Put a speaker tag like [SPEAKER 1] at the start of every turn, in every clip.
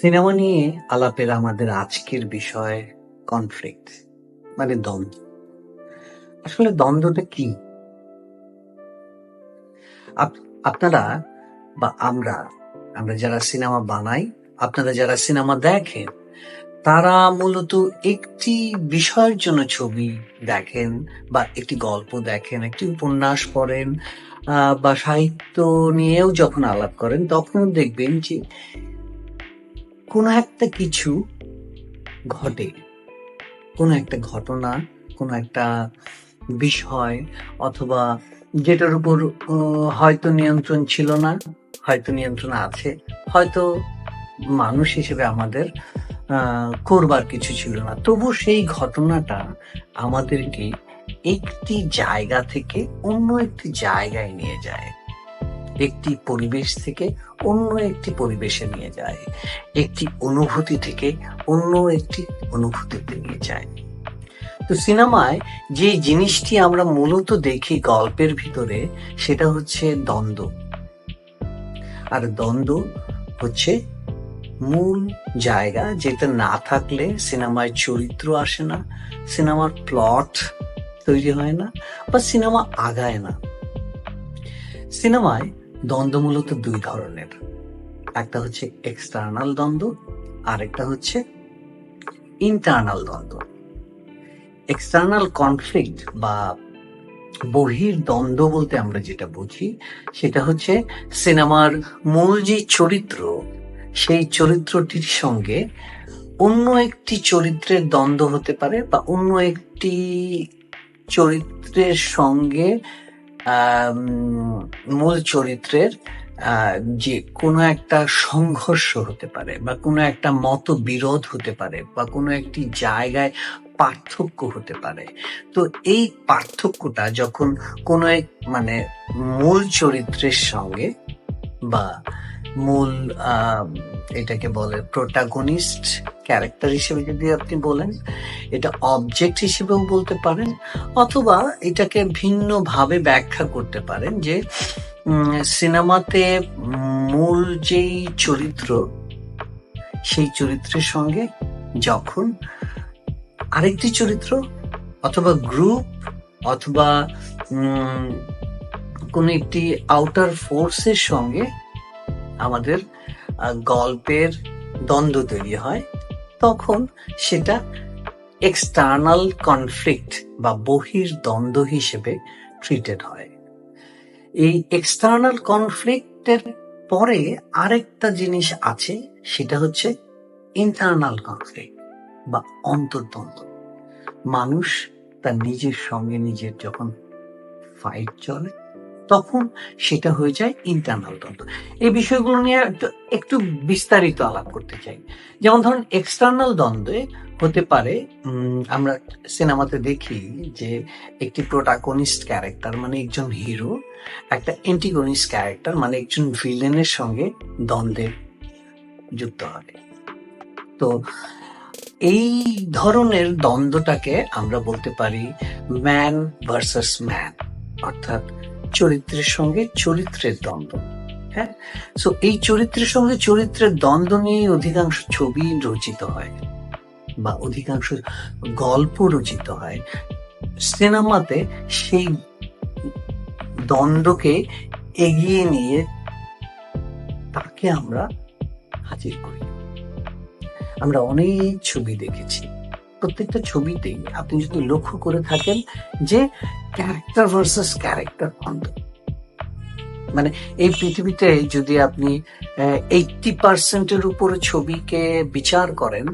[SPEAKER 1] Cinema নিয়ে আলাপের আমাদের আজকের বিষয় কনফ্লিক্ট মানে দ্বন্দ্ব। আসলে দ্বন্দ্বটা কি? আপনারা বা আমরা আমরা যারা সিনেমা বানাই, আপনারা যারা সিনেমা দেখেন, তারা মূলত একটি বিষয়ের জন্য ছবি দেখেন বা একটি গল্প দেখেন, একটি উপন্যাস পড়েন বা সাহিত্য নিয়েও যখন আলাপ করেন তখন দেখবেন যে কোনো একটা কিছু ঘটে। কোনো একটা ঘটনা, কোনো একটা বিষয় অথবা যেটার উপর হয়তো নিয়ন্ত্রণ ছিল না, হয়তো নিয়ন্ত্রণ আছে, হয়তো মানুষ হিসেবে আমাদের করবার কিছু ছিল না। তবু সেই ঘটনাটা আমাদেরকে একটি জায়গা থেকে অন্য একটি জায়গায় নিয়ে যায়। একটি পরিবেশ থেকে অন্য একটি পরিবেশে নিয়ে যায়। একটি অনুভূতি থেকে অন্য একটি অনুভূতিতে নিয়ে যায়। তো সিনেমায় যে জিনিসটি আমরা মূলত দেখি গল্পের ভিতরে, সেটা হচ্ছে দ্বন্দ্ব। আর দ্বন্দ্ব হচ্ছে মূল জায়গা যেটা না থাকলে সিনেমায় চরিত্র আসে না, সিনেমার প্লট তৈরি হয় না বা সিনেমা আগায় না। সিনেমায় দ্বন্দ্ব মূলত দুই ধরনের। একটা হচ্ছে এক্সটার্নাল দ্বন্দ্ব আর একটা হচ্ছে ইন্টারনাল দ্বন্দ্ব। এক্সটার্নাল কনফ্লিক্ট বা বহির দ্বন্দ্ব বলতে আমরা যেটা বুঝি, সেটা হচ্ছে সিনেমার মূল যে চরিত্র, সেই চরিত্রটির সঙ্গে অন্য একটি চরিত্রের দ্বন্দ্ব হতে পারে বা অন্য একটি চরিত্রের সঙ্গে মূল চরিত্রের যে কোনো একটা সংঘর্ষ হতে পারে বা কোনো একটা মত বিরোধ হতে পারে বা কোনো একটি জায়গায় পার্থক্য হতে পারে। তো এই পার্থক্যটা যখন কোনো এক মানে মূল চরিত্রের সঙ্গে বা মূল এটাকে বলে প্রোটাগনিস্ট ক্যারেক্টার হিসেবে যদি আপনি বলেন, এটা অবজেক্ট হিসেবেও বলতে পারেন, অথবা এটাকে ভিন্নভাবে ব্যাখ্যা করতে পারেন যে সিনেমাতে মূল যেই চরিত্র, সেই চরিত্রের সঙ্গে যখন আরেকটি চরিত্র অথবা গ্রুপ অথবা কোন একটি আউটার ফোর্সের সঙ্গে আমাদের গল্পের দ্বন্দ্ব তৈরি হয়, তখন সেটা এক্সটার্নাল কনফ্লিক্ট বা বহির দ্বন্দ্ব হিসেবে ট্রিটেড হয়। এই এক্সটার্নাল কনফ্লিক্টের পরে আরেকটা জিনিস আছে, সেটা হচ্ছে ইন্টারনাল কনফ্লিক্ট বা অন্তর্দ্বন্দ্ব। মানুষ তার নিজের সঙ্গে নিজের যখন ফাইট চলে তখন সেটা হয়ে যায় ইন্টারনাল দ্বন্দ্ব এই বিষয়গুলো নিয়ে একটু- বিস্তারিত আলাপ করতে চাই। যেমন ধরুন এক্সটার্নাল দ্বন্দ্বে হতে পারে আমরা সিনেমাতে দেখি যে একটি প্রোটাগনিস্ট ক্যারেক্টার মানে একজন হিরো একটা অ্যান্টিগনিস্ট ক্যারেক্টার মানে একজন ভিলেনের সঙ্গে দ্বন্দ্বে যুক্ত হয় তো এই ধরনের দ্বন্দ্বটাকে আমরা বলতে পারি ম্যান ভার্সাস ম্যান অর্থাৎ চরিত্রের সঙ্গে চরিত্রের দ্বন্দ্ব। হ্যাঁ? সো এই চরিত্রের সঙ্গে চরিত্রের দ্বন্দ্ব নিয়ে অধিকাংশ ছবি রচিত হয় বা অধিকাংশ গল্প রচিত হয়। সিনেমাতে সেই দ্বন্দ্বকে এগিয়ে নিয়ে তাকে আমরা হাজির করি। আমরা অনেক ছবি দেখেছি। প্রত্যেকটা ছবিতেই আপনি যদি লক্ষ্য করে থাকেন যে ক্যারেক্টার ভার্সেস ক্যারেক্টার দ্বন্দ্ব মানে এই পৃথিবীতে যদি আপনি এইটটি পার্সেন্টের উপরে ছবিকে বিচার করেন,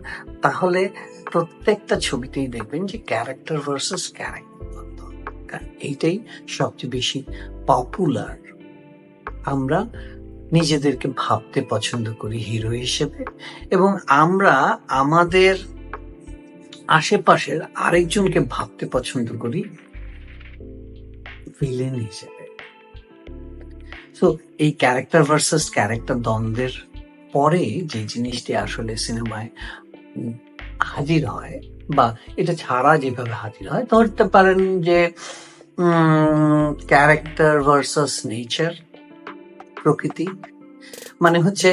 [SPEAKER 1] তাহলে প্রত্যেকটা ছবিতেই দেখবেন যে ক্যারেক্টার ভার্সেস ক্যারেক্টার দ্বন্দ্ব এইটাই সবচেয়ে বেশি পপুলার আমরা নিজেদেরকে ভাবতে পছন্দ করি হিরো হিসেবে এবং আমরা আমাদের আশেপাশের আরেকজনকে ভাবতে পছন্দ করি ভিলেন হিসেবে। সো এই ক্যারেক্টার ভার্সেস ক্যারেক্টার দ্বন্দ্বের পরে যে জিনিসটি আসলে সিনেমায় হাজির হয় বা এটা ছাড়া যেভাবে হাজির হয়, ধরতে পারেন যে ক্যারেক্টার ভার্সাস নেচার প্রকৃতি। মানে হচ্ছে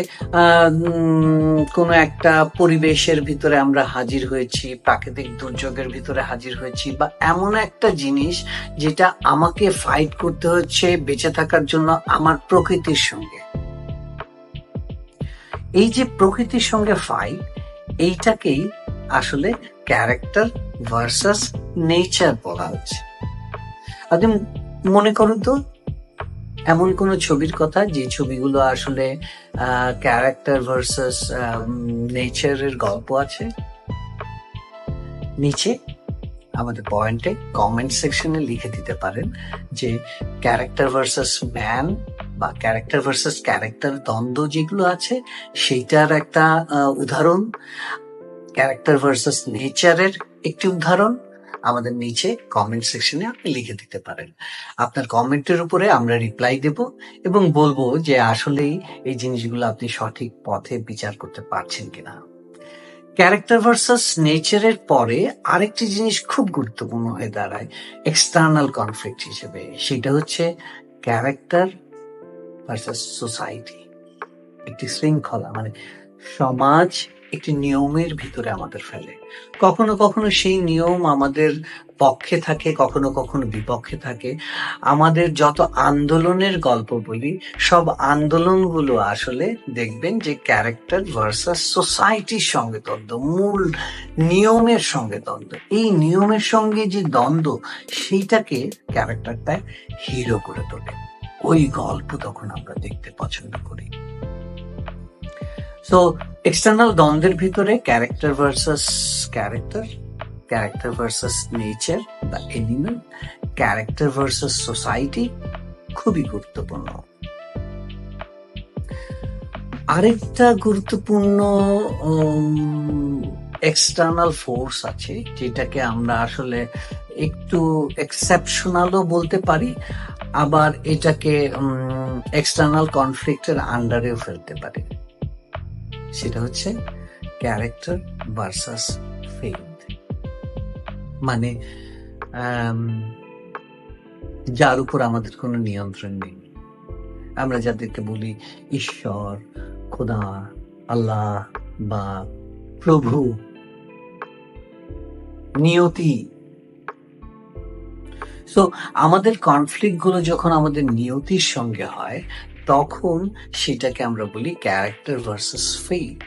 [SPEAKER 1] কোনো একটা পরিবেশের ভিতরে আমরা হাজির হয়েছি, প্রাকৃতিক দুর্যোগের ভিতরে হাজির হয়েছি বা এমন একটা জিনিস যেটা আমাকে ফাইট করতে হচ্ছে বেঁচে থাকার জন্য আমার প্রকৃতির সঙ্গে। এই যে প্রকৃতির সঙ্গে ফাইট এইটাকেই আসলে ক্যারেক্টার ভার্সাস নেচার বলা হচ্ছে। মনে করুন তো এমন কোন ছবির কথা যে ছবিগুলো আসলে ক্যারেক্টার ভার্সাস নেচারের গল্প আছে? নিচে আমাদের পয়েন্টে কমেন্ট সেকশনে লিখে দিতে পারেন যে ক্যারেক্টার ভার্সাস ম্যান বা ক্যারেক্টার ভার্সাস ক্যারেক্টার দ্বন্দ্ব যেগুলো আছে, সেইটার একটা উদাহরণ। ক্যারেক্টার ভার্সাস নেচারের একটি উদাহরণ। আমাদের নিচে কমেন্ট সেকশনে আপনি লিখে দিতে পারেন। আপনার কমেন্টের উপরে আমরা রিপ্লাই দেব এবং বলব যে আসলেই এই জিনিসগুলো আপনি সঠিক পথে বিচার করতে পারছেন কিনা। ক্যারেক্টার ভার্সাস নেচারের পরে আরেকটি জিনিস খুব গুরুত্বপূর্ণ হয়ে দাঁড়ায় এক্সটার্নাল কনফ্লিক্ট হিসেবে। সেটা হচ্ছে ক্যারেক্টার ভার্সাস সোসাইটি একটি শৃঙ্খলা মানে সমাজ একটি নিয়মের ভিতরে আমাদের ফেলে। কখনো কখনো সেই নিয়ম আমাদের পক্ষে থাকে, কখনো কখনো বিপক্ষে থাকে। আমাদের যত আন্দোলনের গল্প বলি, সব আন্দোলনগুলো আসলে দেখবেন যে ক্যারেক্টার ভার্সাস সোসাইটির সঙ্গে দ্বন্দ্ব, মূল নিয়মের সঙ্গে দ্বন্দ্ব। এই নিয়মের সঙ্গে যে দ্বন্দ্ব, সেইটাকে ক্যারেক্টারটা হিরো করে তোলে। ওই গল্প তখন আমরা দেখতে পছন্দ করি। সো এক্সটার্নাল দ্বন্দ্বের ভিতরে character versus character character versus nature বা এনিমেল ক্যারেক্টার ভার্সাস সোসাইটি খুবই গুরুত্বপূর্ণ আরেকটা গুরুত্বপূর্ণ এক্সটার্নাল ফোর্স আছে যেটাকে আমরা আসলে একটু এক্সেপশনালও বলতে পারি আবার এটাকে এক্সটার্নাল কনফ্লিক্টের আন্ডারেও ফেলতে পারি সেটা হচ্ছে ক্যারেক্টার ভার্সাস ফেথ মানে যার উপর আমাদের কোনো নিয়ন্ত্রণ নেই। আমরা যাদেরকে বলি ঈশ্বর, খোদা, আল্লাহ বা প্রভু, নিয়তি। সো আমাদের কনফ্লিক্টগুলো যখন আমাদের নিয়তির সঙ্গে হয় তখন সেটাকে আমরা বলি ক্যারেক্টার ভার্সেস ফেথ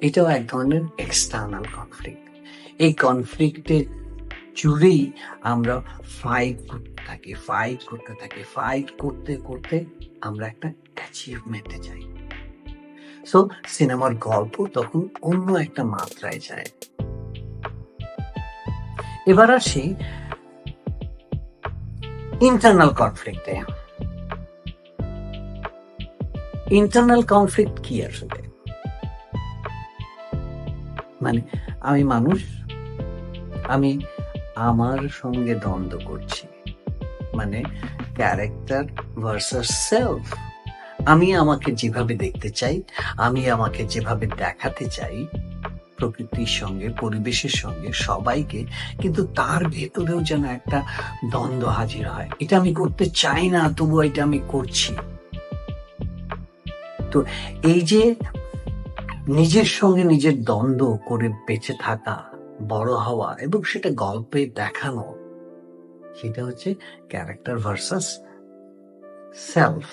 [SPEAKER 1] এটাও এক ধরনের এক্সটার্নাল কনফ্লিক্ট এই কনফ্লিক্টের জুড়েই আমরা ফাইট করতে থাকি ফাইট করতে থাকি ফাইট করতে করতে আমরা একটা অ্যাচিভমেন্টে যাই। সো সিনেমার গল্প তখন অন্য একটা মাত্রায় যায়। এবার আসি ইন্টারনাল কনফ্লিক্টে ইন্টারনাল কনফ্লিক্ট কি আসলে? মানে আমি মানুষ, আমি আমার সঙ্গে দ্বন্দ্ব করছি। মানে ক্যারেক্টার ভার্সাস সেলফ আমি আমাকে যেভাবে দেখতে চাই, আমি আমাকে যেভাবে দেখাতে চাই, প্রকৃতির সঙ্গে, পরিবেশের সঙ্গে, সবাইকে, কিন্তু তার ভেতরেও যেন একটা দ্বন্দ্ব হাজির হয়। এটা আমি করতে চাই না তবু এটা আমি করছি। তো এই যে নিজের সঙ্গে নিজের দ্বন্দ্ব করে বেঁচে থাকা, বড় হওয়া এবং সেটা গল্পে দেখানো, সেটা হচ্ছে ক্যারেক্টার ভার্সাস সেলফ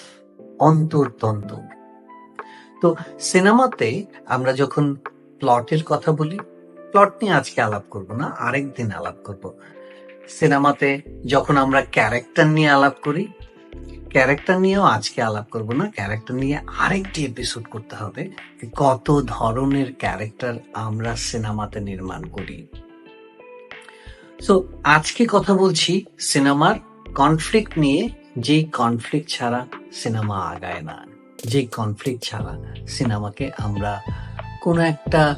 [SPEAKER 1] অন্তর্দ্বন্দ্ব। তো সিনেমাতে আমরা যখন প্লটের কথা বলি, প্লট নিয়ে আজকে আলাপ করব না আরেক দিন আলাপ করব। সিনেমাতে যখন আমরা ক্যারেক্টার নিয়ে আলাপ করি ক্যারেক্টার নিয়েও আজকে আলাপ করব না। ক্যারেক্টার নিয়ে আরেকটি এপিসোড করতে হবে কত ধরনের ক্যারেক্টার আমরা সিনেমাতে নির্মাণ করি। সো আজকে কথা বলছি সিনেমার কনফ্লিক্ট নিয়ে। যেই কনফ্লিক্ট ছাড়া সিনেমা আগায় না। যেই কনফ্লিক্ট ছাড়া সিনেমাকে আমরা কোনো একটা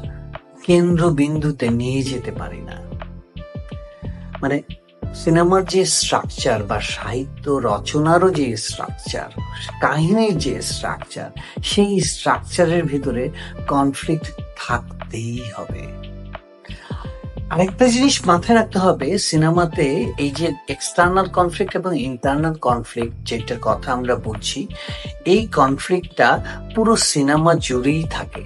[SPEAKER 1] কেন্দ্রবিন্দুতে নিয়ে যেতে পারি না। মানে সিনেমার যে স্ট্রাকচার বা সাহিত্য রচনারও যে স্ট্রাকচার কাহিনীর যে স্ট্রাকচার সেই স্ট্রাকচারের ভিতরে কনফ্লিক্ট থাকতেই হবে। আরেকটা জিনিস মাথায় রাখতে হবে, সিনেমাতে এই যে এক্সটার্নাল কনফ্লিক্ট এবং ইন্টারনাল কনফ্লিক্ট যেটার কথা আমরা বলছি, এই কনফ্লিক্টটা পুরো সিনেমা জুড়েই থাকে।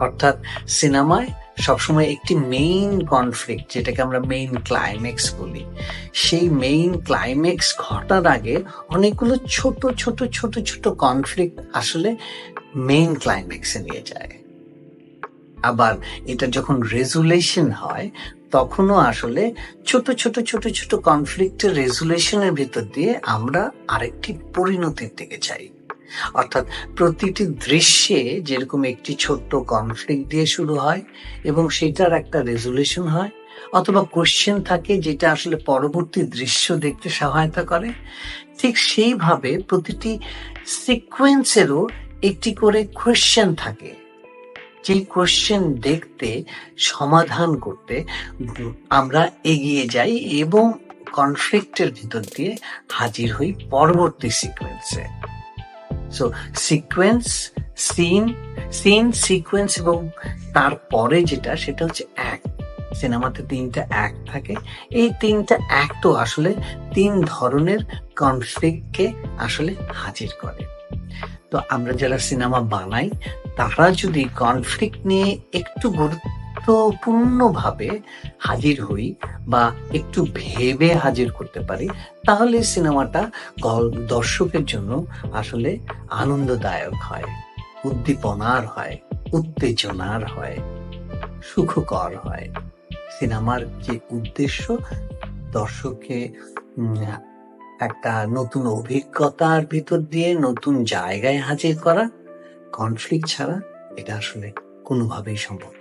[SPEAKER 1] অর্থাৎ সিনেমায় সবসময় একটি মেইন কনফ্লিক্ট যেটাকে আমরা মেইন ক্লাইম্যাক্স বলি। সেই মেইন ক্লাইম্যাক্স ঘটার আগে অনেকগুলো ছোট ছোট ছোট ছোট কনফ্লিক্ট আসলে মেইন ক্লাইম্যাক্সে নিয়ে যায়। আবার এটা যখন রেজুলেশন হয়, তখনও আসলে ছোট ছোট ছোট ছোট কনফ্লিক্টের রেজুলেশনের ভিতর দিয়ে আমরা আরেকটি পরিণতির দিকে যাই। অর্থাৎ প্রতিটি দৃশ্যে যেরকম একটি ছোট্ট কনফ্লিক্ট দিয়ে শুরু হয় এবং সেটার একটা রেজুলেশন হয়, অথবা কোশ্চেন থাকে যেটা আসলে পরবর্তী দৃশ্য দেখতে সহায়তা করে। ঠিক সেইভাবে প্রতিটি সিকোয়েন্সেরও একটি করে কোশ্চেন থাকে। যেই কোশ্চেন দেখতে, সমাধান করতে আমরা এগিয়ে যাই এবং কনফ্লিক্টের ভিতর দিয়ে হাজির হই পরবর্তী সিকোয়েন্সে so sequence scene scene sequence এবং তারপরে যেটা, সেটা হচ্ছে অ্যাক্ট সিনেমাতে তিনটা অ্যাক্ট থাকে। এই তিনটা অ্যাক্টও আসলে তিন ধরনের কনফ্লিক্টকে আসলে হাজির করে। তো আমরা যারা সিনেমা বানাই, তারা যদি কনফ্লিক্ট নিয়ে একটু গুরুত্বপূর্ণভাবে হাজির হই বা একটু ভেবে হাজির করতে পারি, তাহলে সিনেমাটা দর্শকের জন্য আসলে আনন্দদায়ক হয়, উদ্দীপনার হয়, উত্তেজনার হয়, সুখকর হয়। সিনেমার যে উদ্দেশ্য, দর্শককে একটা নতুন অভিজ্ঞতার ভিতর দিয়ে নতুন জায়গায় হাজির করা কনফ্লিক্ট ছাড়া এটা আসলে কোনোভাবেই সম্ভব